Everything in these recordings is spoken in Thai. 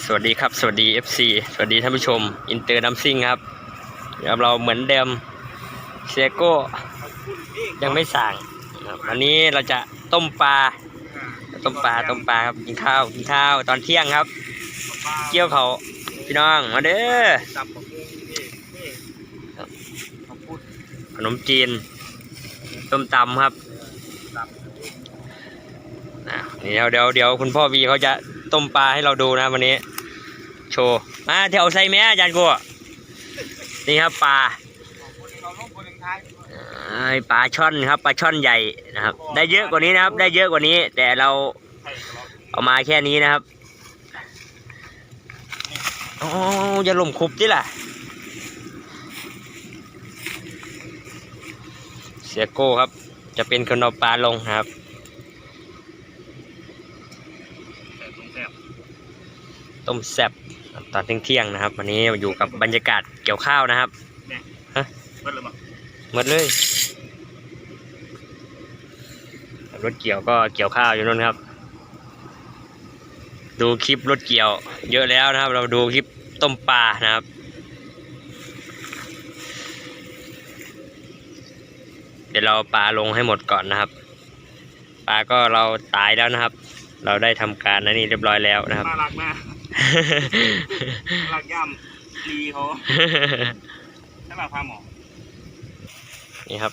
สวัสดีครับ สวัสดี FC สวัสดีท่านผู้ชม อินเตอร์ดัมซิงครับกับ เราเหมือนเดิมเซโก้ยังไม่สั่งนะครับวันนี้เราจะต้มปลา ต้มปลา ต้มปลาครับ กินข้าว กินข้าว ตอนเที่ยงครับ เกี่ยวเขาพี่น้อง มาเด้อ จับขนี่นี่นี่ขอบคุณขนมจีน ต้มตำครับนะเดี๋ยวเดี๋ยวเดี๋ยวคุณพ่อวีเขาจะ ต้มปลาให้เราดูนะวันนี้ โชว์มาเที่ยวใส่แม่อาจารย์กูนี่ครับปลาปลาช่อนครับปลาช่อนใหญ่นะครับ ได้เยอะกว่านี้นะครับ ได้เยอะกว่านี้ แต่เราเอามาแค่นี้นะครับโอ้จะล่มคุบดิล่ะ เสียโก้ครับ จะเป็นคนเอาปลาลงครับ แต่ตรงแซ่บ ต้มแซ่บตอนเที่ยงๆนะครับ วันนี้อยู่กับบรรยากาศเกี่ยวข้าวนะครับเบิ้ลเลยมั้งหมดเลยรถเกี่ยวก็เกี่ยวข้าวอยู่นู่นครับ ดูคลิปรถเกี่ยว เยอะแล้วนะครับ เราดูคลิปต้มปลานะครับเดี๋ยวเราเอาปลาลงให้หมดก่อนนะครับ ปลาก็เราตายแล้วนะครับ เราได้ทำการนันนี่เรียบร้อยแล้วนะครับ รักย่ำดีเขาน่ารักพาหมอนี่ครับ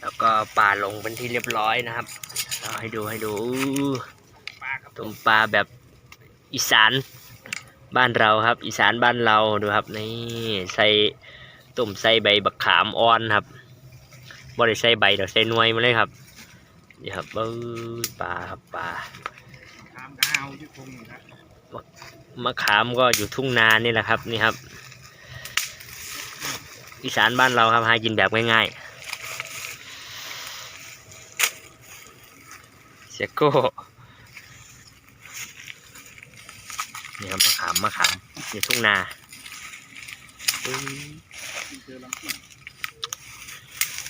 แล้วก็ปลาลงเป็นที่เรียบร้อยนะครับเอาให้ดูให้ดูอู้ปลาครับต้มปลาแบบอีสานบ้านเราครับ อีสานบ้านเราดูครับนี่ใส่ต้มใส่ใบบักขามอ่อนครับบ่ได้ใส่ใบเดี๋ยวใส่หนวยมาเลยครับนี่ครับปลาครับปลาตามดาวยุคงครับ มะขามก็อยู่ทุ่งนานี่แหละครับนี่ครับอีสานบ้านเราครับหากินแบบง่ายๆเสียโก้นี่ครับมะขามมะขามอยู่ทุ่งนา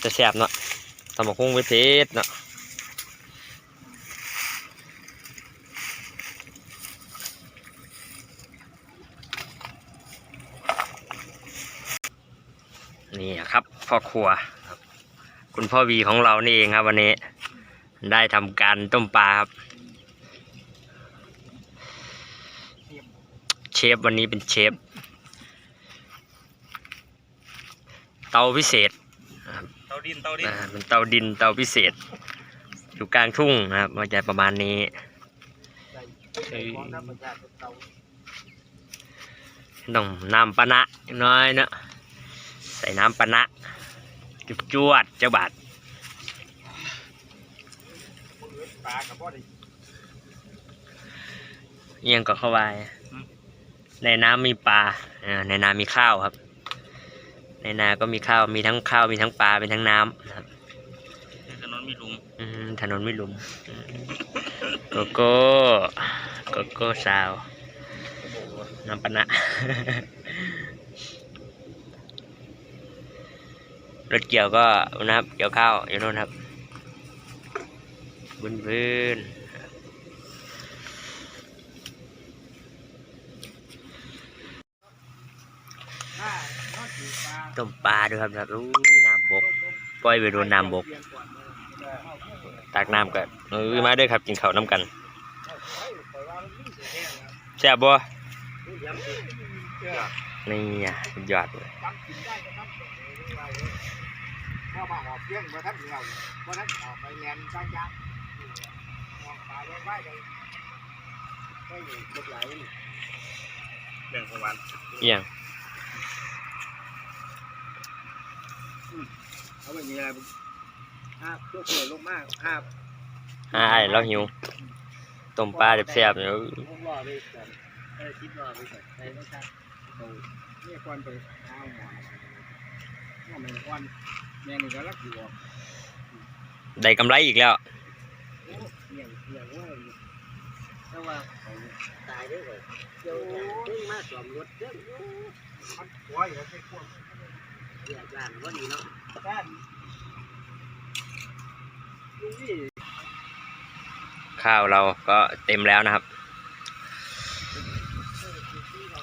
จะแซ่บเนาะตำบักหุ่งเวทเนาะ นี่ครับพ่อครัวครับคุณพ่อวีของเรานี่เองครับ วันนี้ ได้ทำการต้มปลาครับเชฟวันนี้เป็นเชฟเตาพิเศษเตาดินเตาดินอ่าเป็นเตาดินเตาพิเศษ อยู่กลางทุ่งนะครับมันจะประมาณนี้ใส่ของธรรมชาติเตาต้องน้ำปะนะอีกน้อยเนอะ ใส่น้ำปะนะจุดจวดเจ้าบาทปลากับพ่อดิเอียงก็เข้าไปในน้ำมีปลาเออในนามีข้าวครับ ในนาก็มีข้าวมีทั้งข้าวมีทั้งปลามีทั้งน้ำนะครับถนนมีลุมอืมถนนไม่หลุมอืมโกโก้โกโก้ซาวน้ำปะนะ รถเกี่ยวก็นะครับ เกี่ยวข้าวอยู่นู่นครับบืนบืนต้มปลาด้วยครับครับอุ้น้ำบกปล่อยไปโดนน้ำบก ตักน้ำกันเออมาด้วยครับ กินข้าวน้ำกันแซ่บบ่ นี่อะสุดยอดเลยเนี่ยเรื่องของวันเอียงเขาไม่มีอะไรห้าตัวเสือลงมากห้าอ่าเราหิวต้มปลาแซ่บๆเนี่ย ลงรอไปก่อนเออคิดรอไปก่อนไปไม่ใช่โตนี่ควันไปข้าวหมอนนี่มันควันแม่นี่ก็รักอยู่ได้กำไรอีกแล้วเลี้ยงเลี้ยงว่าถ้าว่าตายได้เลยเจ้าตึ้งมาสวมรถเจ้ามันป่วยแล้วใช่พวกเลี้ยงร้านว่าดีเนาะร้านลุงนี่ข้าวเราก็เต็มแล้วนะครับ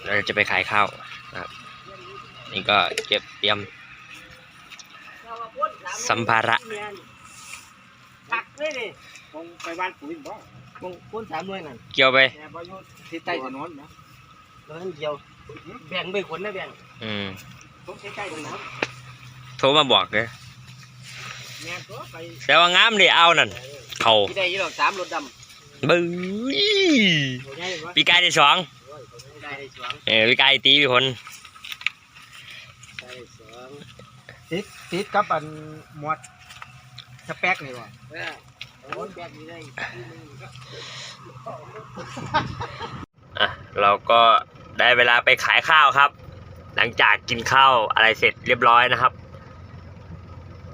เราจะไปขายข้าวนะครับ นี่ก็เก็บเตรียม สัมภาระตักเลยดิคงไปบ้านปุ๋ยบ่มงพ่นสามหน่วยนั่นเกี่ยวไปแม่บ่อยู่ที่ใต้ถนนนะแล้วนั่นเดียวแบ่งไปคนนะแบ่งอืมต้องใช้ใกล้ตรงนั้นโทรมาบอกเลยแม่ตัวไปแต่ว่างามเลยเอานั่นเขาที่ได้ยี่ดอกสามรถดบึ้ยำโอ้ยบ่ปีกายที่สอง ได้ได้สองเออปีกายตีพี่คนได้สองติดติดกับอันหมวดสเปกนี่บ่เออโอ้ยแบ่งนี่ได้ที่หนึ่งก็อะเราก็ได้เวลาไปขายข้าวครับ หลังจากกินข้าวอะไรเสร็จเรียบร้อยนะครับ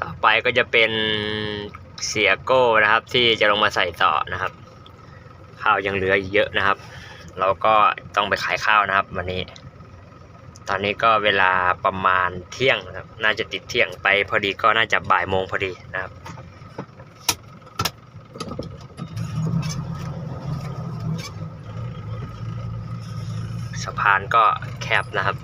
ต่อไปก็จะเป็นเสียโก้นะครับ ที่จะลงมาใส่ต่อนะครับ ข้าวยังเหลืออีกเยอะนะครับ เราก็ต้องไปขายข้าวนะครับ วันนี้ ตอนนี้ก็เวลาประมาณเที่ยงนะครับ น่าจะติดเที่ยงไปพอดีก็น่าจะบ่ายโมงพอดีนะครับสะพานก็แคบนะครับ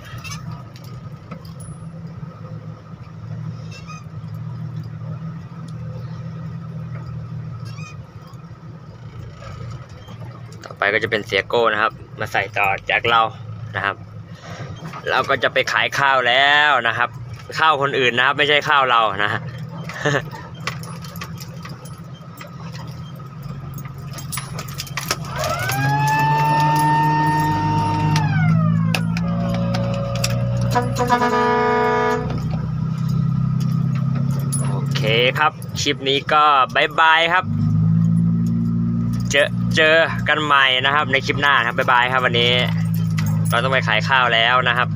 ต่อไปก็จะเป็นเสียโก้นะครับ มาใส่ต่อจากเรานะครับ เราก็จะไปขายข้าวแล้วนะครับ ข้าวคนอื่นนะครับ ไม่ใช่ข้าวเรานะฮะโอเคครับ คลิปนี้ก็บายบายครับ เจอเจอกันใหม่นะครับ ในคลิปหน้านะครับบายบายครับวันนี้ เราต้องไปขายข้าวแล้วนะครับ